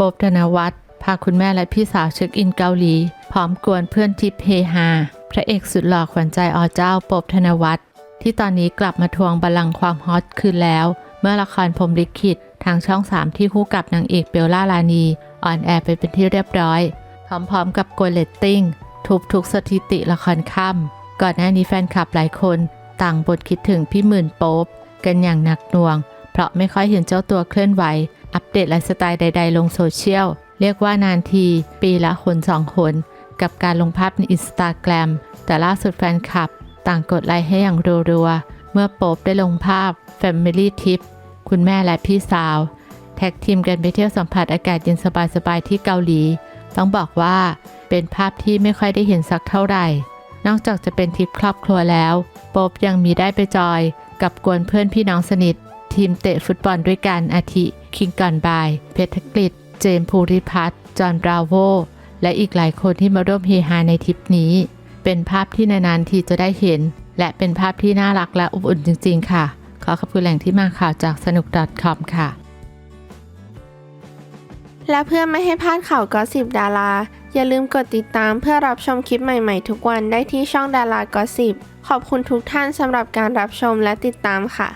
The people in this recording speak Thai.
ป๊บธนวัฒน์พาคุณแม่และพี่สาวเช็คอินเกาหลี พร้อมกวนเพื่อนทิปเฮฮาพระเอกสุดหล่อขวัญใจอเจ้าป๊บธนวัฒน์ที่ตอนนี้กลับมาทวงบัลลังก์ความฮอตคืนแล้ว เมื่อละครพรมลิขิตทางช่อง 3 ที่คู่กับนางเอกเบลล่าลานีออนแอร์ไปเป็นที่เรียบร้อย พร้อมๆกับโกวนเลตติ้งทุบทุกสถิติละครค่ำก่อนหน้านี้แฟนคลับหลายคน ต่างบทคิดถึงพี่หมื่นโป๊บกันอย่างหนักหน่วง ราะไม่ค่อยเห็นเจ้าตัวเคลื่อนไหว อัปเดตไลฟ์สไตล์ใด ๆ ลงโซเชียล เรียกว่านานที ปีละคนสองคน กับการลงภาพในอินสตาแกรมแต่ล่าสุดแฟนคลับ ต่างกดไลค์ให้อย่างรัวๆ เมื่อโป๊บได้ลงภาพ Family Trip คุณแม่และพี่สาว แท็กทีมกันไปเที่ยวสัมผัสอากาศเย็นสบายๆที่เกาหลี ต้องบอกว่าเป็นภาพที่ไม่ค่อยได้เห็นสักเท่าไหร่ นอกจากจะเป็นทริปครอบครัวแล้ว โป๊บยังมีได้ไปจอย กับกวนเพื่อนพี่น้องสนิท ทีมเตะฟุตบอลด้วยกันอาทิ คิงกอนบาย เพชรกฤษเจมส์ภูริพัฒน์จอห์นบราโว และอีกหลายคนที่มาร่วมเฮฮาในทริปนี้ เป็นภาพที่นานๆทีจะได้เห็น และเป็นภาพที่น่ารักและอบอุ่นจริง ๆ ค่ะ ขอขอบคุณแหล่งที่มาข่าวจากสนุก .com ค่ะ และเพื่อไม่ให้พลาดข่าวก็สิบดารา อย่าลืมกดติดตามเพื่อรับชมคลิปใหม่ๆ ทุกวันได้ที่ช่องดารากอสิบขอบคุณทุกท่านสำหรับการรับชมและติดตามค่ะ